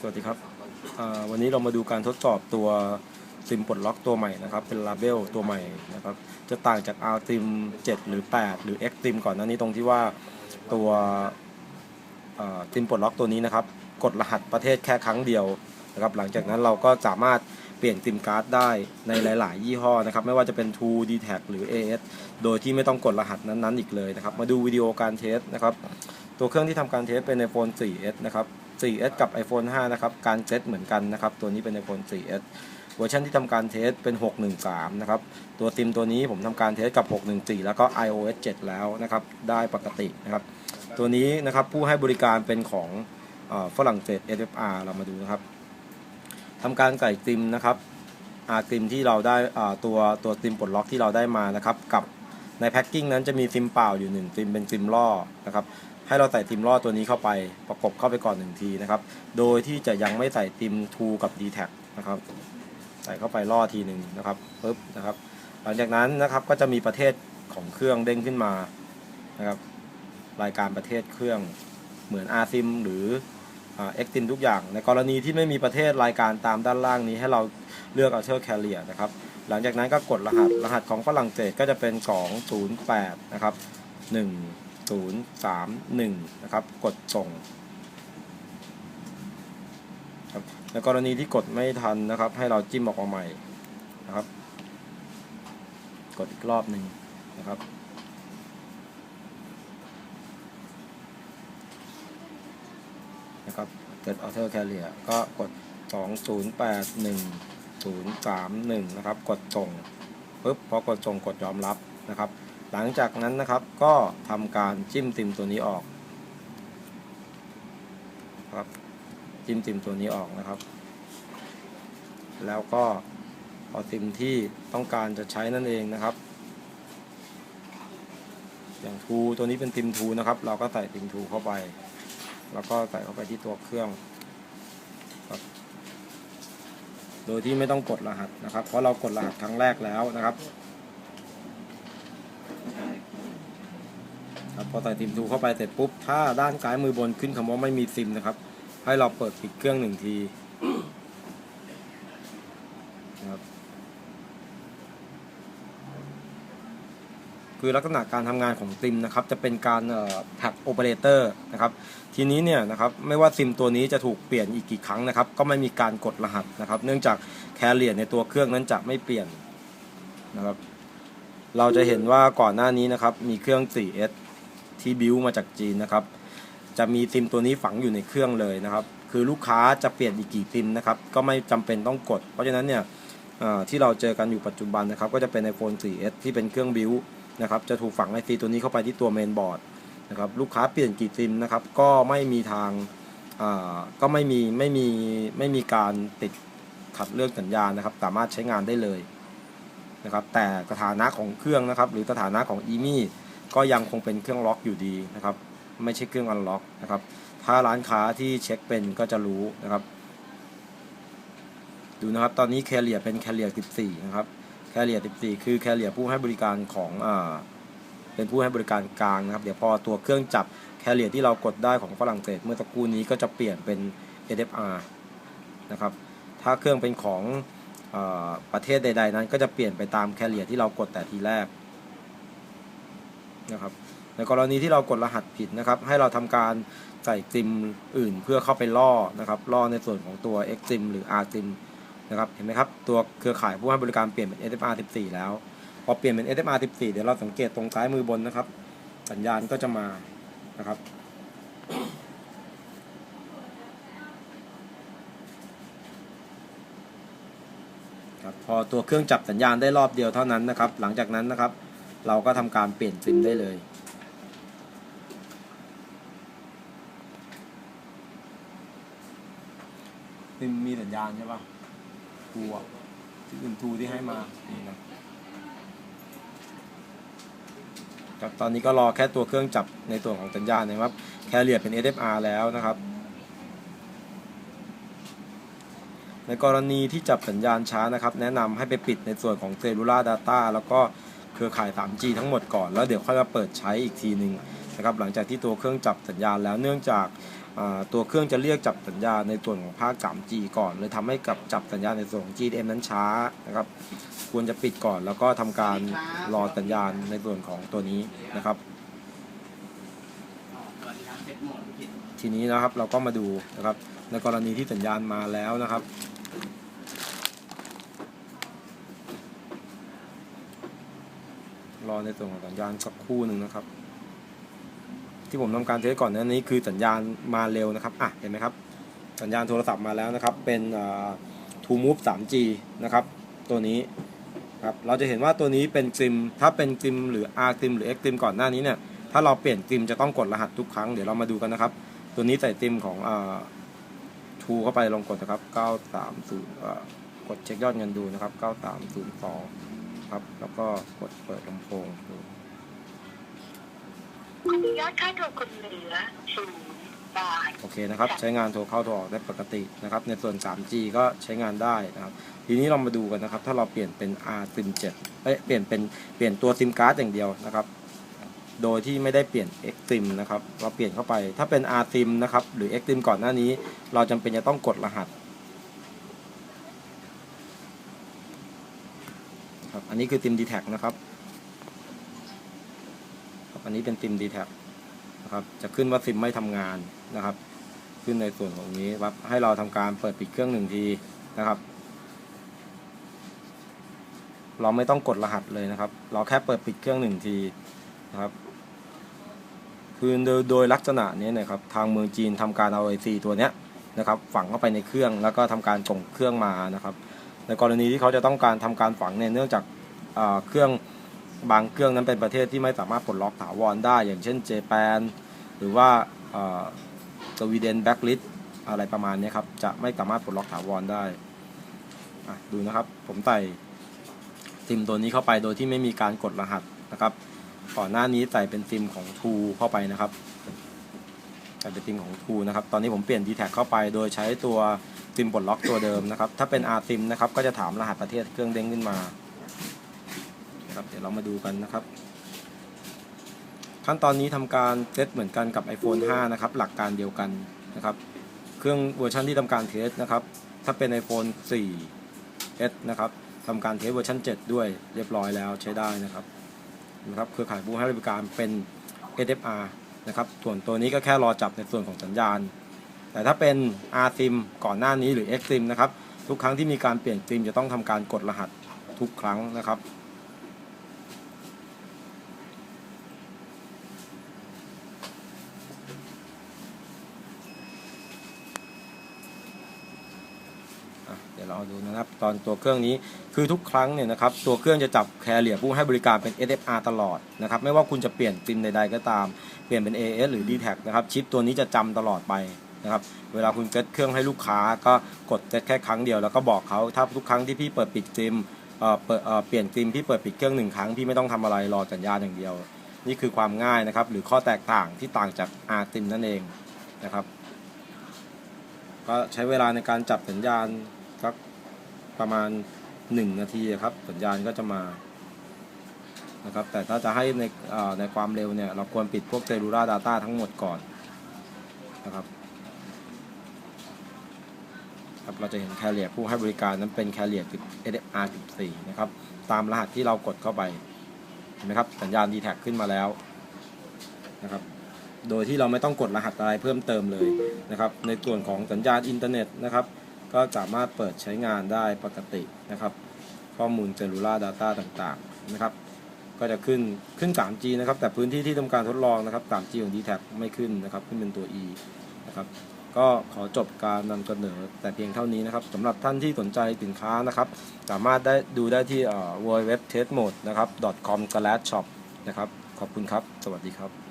สวัสดีครับวันนี้เรามาดูการทดสอบตัวซิมปลดล็อกตัวใหม่นะครับ เป็นลาเบลตัวใหม่นะครับ จะต่างจาก R ซิม7หรือ 8 หรือ X ซิมก่อนหน้านี้ตรงที่ว่าตัวซิมปลดล็อกตัวนี้นะครับ กดรหัสประเทศแค่ครั้งเดียวนะครับ หลังจากนั้นเราก็สามารถเปลี่ยนซิมการ์ดได้ในหลาย ๆ ยี่ห้อนะครับ ไม่ว่าจะเป็น True d t a c หรือ AS โดยที่ไม่ต้องกดรหัสนั้น ๆ อีกเลยนะครับ มาดูวิดีโอการเทสนะครับ ตัวเครื่องที่ทำการเทสเป็น iPhone 4S นะครับ 4S กับ iPhone 5 นะครับ การเซตเหมือนกันนะครับ ตัวนี้เป็น iPhone 4S เวอร์ชันที่ทำการเทสเป็น 613 นะครับ ตัวซิมตัวนี้ผมทำการเทสกับ 614 แล้วก็ iOS 7 แล้วนะครับ ได้ปกตินะครับ ตัวนี้นะครับผู้ให้บริการเป็นของฝรั่งเศส SFR เรามาดูนะครับทำการใส่ซิมนะครับอาซิมที่เราได้ตัวตัวซิมปลดล็อกที่เราได้มานะครับ กับในแพ็กกิ้งนั้นจะมีซิมเปล่าอยู่หนึ่งซิมเป็นซิมล่อนะครับ ให้เราใส่ซิมล่อตัวนี้เข้าไปประกบเข้าไปก่อนหนึ่งทีนะครับ โดยที่จะยังไม่ใส่ซิม2กับ d t แทนะครับใส่เข้าไปล่อทีหนึ่งนะครับปึ๊บนะครับ หลังจากนั้นนะครับก็จะมีประเทศของเครื่องเด้งขึ้นมานะครับ รายการประเทศเครื่องเหมือน r s i m หรือเอ็กซิมทุกอย่าง ในกรณีที่ไม่มีประเทศรายการตามด้านล่างนี้ให้เราเลือก Alter Carrier นะครับ หลังจากนั้นก็กดรหัสรหัสของฝรั่งเศสก็จะเป็น 208 นะครับ 031 นะครับ กดส่งครับในกรณีที่กดไม่ทันนะครับ ให้เราจิ้มออกมาใหม่นะครับ กดอีกรอบหนึ่งนะครับนะครับเกิด Auto Carrier ก็กด 2081 031 นะครับ กดส่งปุ๊บพอกดส่งกดยอมรับนะครับ หลังจากนั้นนะครับก็ทำการจิ้มซิมตัวนี้ออกครับจิ้มซิมตัวนี้ออกนะครับ แล้วก็เอาซิมที่ต้องการจะใช้นั่นเองนะครับ อย่างทูตัวนี้เป็นซิมทูนะครับ เราก็ใส่ซิมทูเข้าไป แล้วก็ใส่เข้าไปที่ตัวเครื่องครับโดยที่ไม่ต้องกดรหัสนะครับ เพราะเรากดรหัสครั้งแรกแล้วนะครับ ครับพอใส่ซิมทูเข้าไปเสร็จปุ๊บ ถ้าด้านซ้ายมือบนขึ้นคำว่าไม่มีซิมนะครับ ให้เราเปิดปิดเครื่องหนึ่งทีนะครับคือลักษณะการทำงานของซิมนะครับ จะเป็นการแท็กโอเปอเรเตอร์นะครับ ทีนี้เนี่ยนะครับไม่ว่าซิมตัวนี้จะถูกเปลี่ยนอีกกี่ครั้งนะครับ ก็ไม่มีการกดรหัสนะครับ เนื่องจากแคเรียในตัวเครื่องนั้นจะไม่เปลี่ยนนะครับ เราจะเห็นว่าก่อนหน้านี้นะครับ มีเครื่อง 4S ที่บิวมาจากจีนนะครับ จะมีซิมตัวนี้ฝังอยู่ในเครื่องเลยนะครับ คือลูกค้าจะเปลี่ยนอีกกี่ซิมนะครับ ก็ไม่จำเป็นต้องกด เพราะฉะนั้นเนี่ยที่เราเจอกันอยู่ปัจจุบันนะครับ ก็จะเป็น iPhone 4S ที่เป็นเครื่องบิวนะครับ จะถูกฝังไอซีตัวนี้เข้าไปที่ตัวเมนบอร์ดนะครับ ลูกค้าเปลี่ยนกี่ซิมนะครับ ก็ไม่มีทางก็ไม่มีไม่มีไม่มีการติดขัดเรื่องสัญญาณนะครับ สามารถใช้งานได้เลยนะครับ แต่สถานะของเครื่องนะครับ หรือสถานะของอีมี่ ก็ยังคงเป็นเครื่องล็อกอยู่ดีนะครับ ไม่ใช่เครื่องอันล็อกนะครับ ถ้าร้านค้าที่เช็คเป็นก็จะรู้นะครับ ดูนะครับ ตอนนี้แคเรียเป็นแคเรีย14 นะครับ แคเรีย14 คือแคเรียผู้ให้บริการของอ่าเป็นผู้ให้บริการกลางนะครับ เดี๋ยวพอตัวเครื่องจับแคเรียที่เรากดได้ของฝรั่งเศสเมื่อสักครู่นี้ก็จะเปลี่ยนเป็น SFR นะครับ ถ้าเครื่องเป็นของอประเทศใด ๆ นั้น ก็จะเปลี่ยนไปตามแคเรียที่เรากดแต่ทีแรก นะครับในกรณีที่เรากดรหัสผิดนะครับ ให้เราทำการใส่ซิมอื่นเพื่อเข้าไปล่อนะครับล่อในส่วนของตัว X SIM หรือ R SIM นะครับเห็นไหมครับ ตัวเครือข่ายผู้ให้บริการเปลี่ยนเป็น SFR 14 แล้ว พอเปลี่ยนเป็น SMR 14 เดี๋ยวเราสังเกตตรงซ้ายมือบนนะครับ สัญญาณก็จะมานะครับครับพอตัวเครื่องจับสัญญาณได้รอบเดียวเท่านั้นนะครับ หลังจากนั้นนะครับ เราก็ทำการเปลี่ยนซิมได้เลย ซิมมีสัญญาณใช่ปะทูอะที่อื่นทูที่ให้มา นี่นะครับตอนนี้ก็รอแค่ตัวเครื่องจับในตัวของสัญญาณนะครับ แคเรียเป็น SFR แล้วนะครับ ในกรณีที่จับสัญญาณช้านะครับ แนะนำให้ไปปิดในส่วนของ Cellular Data แล้วก็ เครือข่าย 3G ทั้งหมดก่อน แล้วเดี๋ยวค่อยมาเปิดใช้อีกทีหนึ่งนะครับหลังจากที่ตัวเครื่องจับสัญญาณแล้วเนื่องจากตัวเครื่องจะเรียกจับสัญญาณในส่วนของภาค 3G ก่อนเลยทำให้กับจับสัญญาณในส่วนของ GDM นั้นช้านะครับควรจะปิดก่อนแล้วก็ทำการรอสัญญาณในส่วนของตัวนี้นะครับ ทีนี้นะครับเราก็มาดูนะครับในกรณีที่สัญญาณมาแล้วนะครับ รอในส่วนของสัญญาณสักคู่หนึ่งนะครับ ที่ผมทำการเทสก่อนนั้นนี้คือสัญญาณมาเร็วนะครับอะเห็นไหมครับ สัญญาณโทรศัพท์มาแล้วนะครับ เป็นอ่า True Move 3G นะครับ ตัวนี้ครับเราจะเห็นว่าตัวนี้เป็นซิม ถ้าเป็นซิมหรือ R ซิมหรือ X ซิมก่อนหน้านี้เนี่ยถ้าเราเปลี่ยนซิมจะต้องกดรหัสทุกครั้งเดี๋ยวเรามาดูกันนะครับ ตัวนี้ใส่ซิมของอ่า True เข้าไปลองกดนะครับ 930อ่ากดเช็คยอดเงินดูนะครับ 9302 ครับ แล้วก็กดเปิดลำโพงดูยอดค่าโทรคนเหลือศูนย์บาท โอเคนะครับ ใช้งานโทรเข้าโทรออกได้ปกตินะครับ ในส่วน 3G ก็ใช้งานได้นะครับ ทีนี้เรามาดูกันนะครับ ถ้าเราเปลี่ยนเป็น R SIM 7เอ้ยเปลี่ยนเป็นเปลี่ยนตัว SIM card อย่างเดียวนะครับ โดยที่ไม่ได้เปลี่ยน X SIM นะครับ เราเปลี่ยนเข้าไป ถ้าเป็น R SIM นะครับ หรือ X SIM ก่อนหน้านี้ เราจำเป็นจะต้องกดรหัสครับ อั นนี้คือ SIM d t a c นะครับครับ อันนี้เป็น SIM d t a c นะครับ จะขึ้นว่าซิมไม่ทำงานนะครับ ขึ้นในส่วนของนี้ครับให้เราทำการเปิดปิดเครื่องหนึ่งทีนะครับ เราไม่ต้องกดรหัสเลยนะครับ เราแค่เปิดปิดเครื่องหนึ่งทีนะครับคือโดยโดยลักษณะนี้นะครับทางเมืองจีนทำการเอาไอซีตัวเนี้ยนะครับฝังเข้าไปในเครื่องแล้วก็ทำการส่งเครื่องมานะครับ ในกรณีที่เขาจะต้องการทำการฝังเนี่ยเนื่องจาก เครื่องบางเครื่องนั้นเป็นประเทศที่ไม่สามารถปลดล็อกถาวรได้ อย่างเช่นเจแปนหรือว่าสวีเดนแบ็กลิสอะไรประมาณนี้ครับ จะไม่สามารถปลดล็อกถาวรได้ ดูนะครับ ผมใส่ซิมตัวนี้เข้าไปโดยที่ไม่มีการกดรหัสนะครับ ก่อนหน้านี้ใส่เป็นซิมของ True เข้าไปนะครับใส่เป็นซิมของ True นะครับ ตอนนี้ผมเปลี่ยน d t แทเข้าไป โดยใช้ตัวซิมปลดล็อกตัวเดิมนะครับ ถ้าเป็น R ซิมนะครับ ก็จะถามรหัสประเทศเครื่องเด้งขึ้นมา นะครับ เดี๋ยวเรามาดูกันนะครับ ขั้นตอนนี้ทำการเซตเหมือนกันกับ iPhone 5 นะครับ หลักการเดียวกันนะครับ เครื่องเวอร์ชันที่ทำการเทสนะครับ ถ้าเป็น iPhone 4s นะครับทำการเทสเวอร์ชัน7 ด้วยเรียบร้อยแล้วใช้ได้นะครับนะครับเครือข่ายผู้ให้บริการเป็น SFR นะครับส่วนตัวนี้ก็แค่รอจับในส่วนของสัญญาณ แต่ถ้าเป็น R SIM ก่อนหน้านี้หรือ X SIM นะครับ ทุกครั้งที่มีการเปลี่ยนซิมจะต้องทำการกดรหัสทุกครั้งนะครับ เดี๋ยวเราดูนะครับตอนตัวเครื่องนี้คือทุกครั้งเนี่ยนะครับตัวเครื่องจะจับแคเรียผู้ให้บริการเป็น SFR ตลอดนะครับไม่ว่าคุณจะเปลี่ยนซิมใดๆก็ตาม เปลี่ยนเป็น AS หรือ d t แทนะครับชิปตัวนี้จะจำตลอดไปนะครับเวลาคุณเซตเครื่องให้ลูกค้าก็กดเซตแค่ครั้งเดียวแล้วก็บอกเขาถ้าทุกครั้งที่พี่เปิดปิดซิมเอ่อเปิดเอ่อเปลี่ยนซิมพี่เปิดปิดเครื่องหนึ่งครั้งพี่ไม่ต้องทำอะไรรอสัญญาณอย่างเดียว นี่คือความง่ายนะครับหรือข้อแตกต่างที่ต่างจาก R SIM นั่นเองนะครับก็ใช้เวลาในการจับสัญญาณ ประมาณ 1 นาทีครับ สัญญาณก็จะมานะครับแต่ถ้าจะให้ในในความเร็วเนี่ย เราควรปิดพวกเซลูราดาต้าทั้งหมดก่อนนะครับครับเราจะเห็นแคเรียผู้ให้บริการนั้นเป็นแคเรีย SFR 14นะครับ ตามรหัสที่เรากดเข้าไปเห็นไหมครับ สัญญาณ d t แทขึ้นมาแล้วนะครับโดยที่เราไม่ต้องกดรหัสอะไรเพิ่มเติมเลยนะครับ ในส่วนของสัญญาณอินเทอร์เน็ตนะครับ ก็สามารถเปิดใช้งานได้ปกตินะครับ ข้อมูลเซลลูล่าดาต้าต่างๆนะครับ ก็จะขึ้นขึ้น 3G นะครับ แต่พื้นที่ที่ทำการทดลองนะครับ 3G ของ d t แทไม่ขึ้นนะครับ ขึ้นเป็นตัว E นะครับก็ขอจบการนำเสนอแต่เพียงเท่านี้นะครับสำหรับท่านที่สนใจสินค้านะครับ สามารถได้ดูได้ที่ w w w t e s t m o d e นะครับ .com/shop นะครับ ขอบคุณครับ สวัสดีครับ